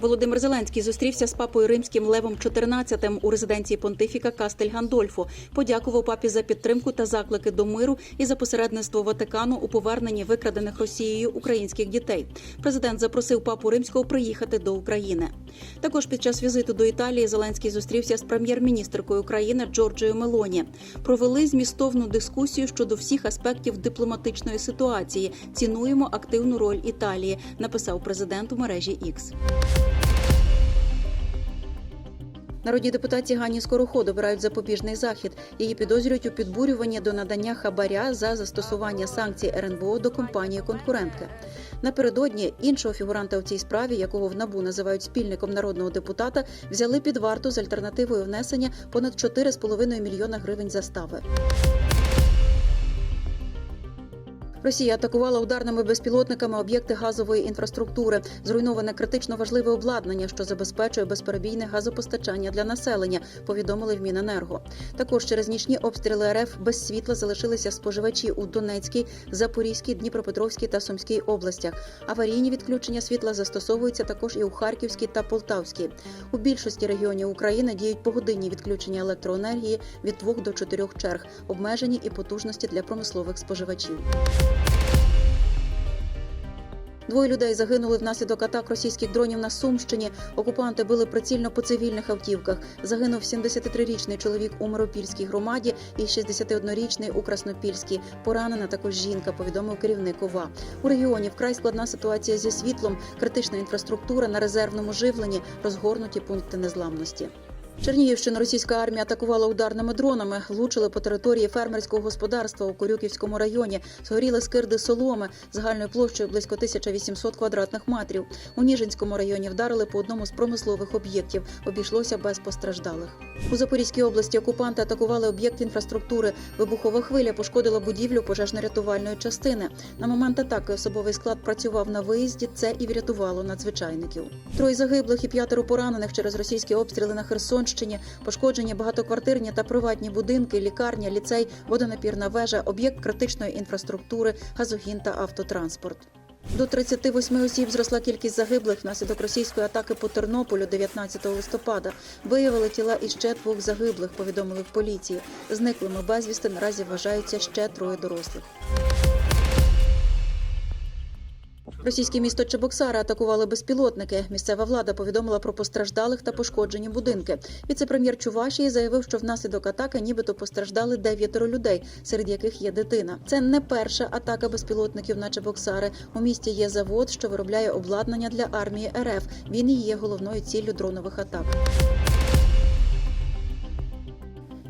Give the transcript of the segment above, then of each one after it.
Володимир Зеленський зустрівся з папою римським Левом XIV у резиденції понтифіка Кастель Гандольфо. Подякував папі за підтримку та заклики до миру і за посередництво Ватикану у поверненні викрадених Росією українських дітей. Президент запросив папу римського приїхати до України. Також під час візиту до Італії Зеленський зустрівся з прем'єр-міністркою України Джорджією Мелоні. Провели змістовну дискусію щодо всіх аспектів дипломатичної ситуації. Цінуємо активну роль Італії, написав президент у мережі X. Народній депутатці Гані Скороход обирають запобіжний захід. Її підозрюють у підбурюванні до надання хабаря за застосування санкцій РНБО до компанії конкурентки. Напередодні іншого фігуранта у цій справі, якого в набу називають спільником народного депутата, взяли під варту з альтернативою внесення понад 4,5 мільйона гривень застави. Росія атакувала ударними безпілотниками об'єкти газової інфраструктури, зруйноване критично важливе обладнання, що забезпечує безперебійне газопостачання для населення. Повідомили в Міненерго. Також через нічні обстріли РФ без світла залишилися споживачі у Донецькій, Запорізькій, Дніпропетровській та Сумській областях. Аварійні відключення світла застосовуються також і у Харківській та Полтавській. У більшості регіонів України діють погодинні відключення електроенергії від 2 до 4 черг, обмежені і потужності для промислових споживачів. Двоє людей загинули внаслідок атак російських дронів на Сумщині. Окупанти били прицільно по цивільних автівках. Загинув 73-річний чоловік у Миропільській громаді і 61-річний у Краснопільській. Поранена також жінка, повідомив керівник ОВА. У регіоні вкрай складна ситуація зі світлом, критична інфраструктура на резервному живленні, розгорнуті пункти незламності. Чернігівщина російська армія атакувала ударними дронами, влучили по території фермерського господарства у Корюківському районі. Згоріли скирди соломи загальною площею близько 1800 квадратних метрів. У Ніжинському районі вдарили по одному з промислових об'єктів. Обійшлося без постраждалих. У Запорізькій області окупанти атакували об'єкт інфраструктури. Вибухова хвиля пошкодила будівлю пожежно-рятувальної частини. На момент атаки особовий склад працював на виїзді. Це і врятувало надзвичайників. Троє загиблих і п'ятеро поранених через російські обстріли на Херсонщині. Пошкоджені багатоквартирні та приватні будинки, лікарня, ліцей, водонапірна вежа, об'єкт критичної інфраструктури, газогін та автотранспорт. До 38 осіб зросла кількість загиблих внаслідок російської атаки по Тернополю 19 листопада. Виявили тіла іще двох загиблих, повідомили в поліції. Зниклими безвісти наразі вважаються ще троє дорослих. Російське місто Чебоксара атакували безпілотники. Місцева влада повідомила про постраждалих та пошкоджені будинки. Віце-прем'єр Чувашії заявив, що внаслідок атаки нібито постраждали дев'ятеро людей, серед яких є дитина. Це не перша атака безпілотників на Чебоксари. У місті є завод, що виробляє обладнання для армії РФ. Він і є головною ціллю дронових атак.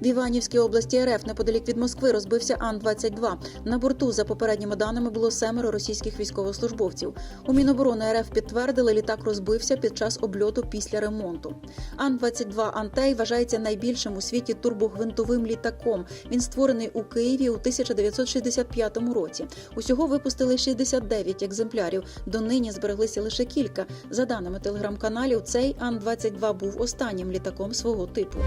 В Іванівській області РФ неподалік від Москви розбився Ан-22. На борту, за попередніми даними, було семеро російських військовослужбовців. У Міноборони РФ підтвердили, літак розбився під час обльоту після ремонту. Ан-22 Антей вважається найбільшим у світі турбогвинтовим літаком. Він створений у Києві у 1965 році. Усього випустили 69 екземплярів. Донині збереглися лише кілька. За даними телеграм-каналів, цей Ан-22 був останнім літаком свого типу.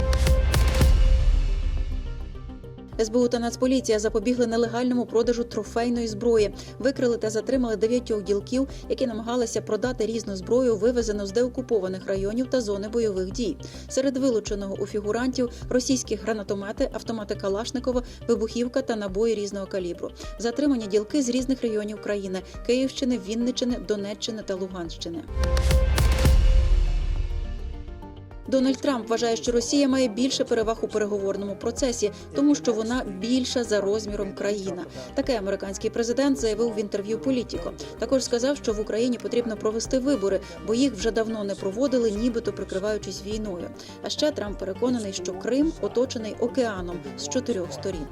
СБУ та Нацполіція запобігли нелегальному продажу трофейної зброї, викрили та затримали дев'ятьох ділків, які намагалися продати різну зброю, вивезену з деокупованих районів та зони бойових дій. Серед вилученого у фігурантів російські гранатомети, автомати Калашникова, вибухівка та набої різного калібру. Затримані ділки з різних районів країни: Київщини, Вінничини, Донеччини та Луганщини. Дональд Трамп вважає, що Росія має більше переваг у переговорному процесі, тому що вона більша за розміром країна. Таке американський президент заявив в інтерв'ю Політіко. Також сказав, що в Україні потрібно провести вибори, бо їх вже давно не проводили, нібито прикриваючись війною. А ще Трамп переконаний, що Крим оточений океаном з чотирьох сторін.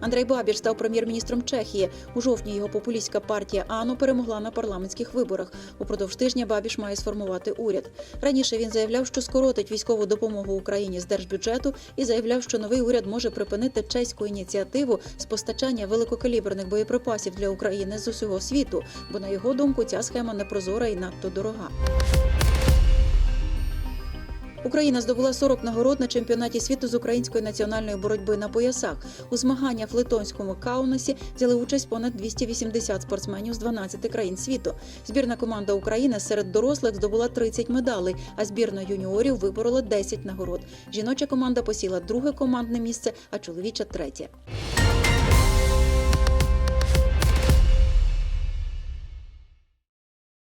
Андрей Бабіш став прем'єр-міністром Чехії. У жовтні його популістська партія АНО перемогла на парламентських виборах. Упродовж тижня Бабіш має сформувати уряд. Раніше він заявляв, що скоротить військову допомогу Україні з держбюджету і заявляв, що новий уряд може припинити чеську ініціативу з постачання великокаліберних боєприпасів для України з усього світу, бо на його думку ця схема непрозора і надто дорога. Україна здобула 40 нагород на чемпіонаті світу з української національної боротьби на поясах. У змаганнях в Литонському Каунасі взяли участь понад 280 спортсменів з 12 країн світу. Збірна команда України серед дорослих здобула 30 медалей, а збірна юніорів виборола 10 нагород. Жіноча команда посіла друге командне місце, а чоловіча третє.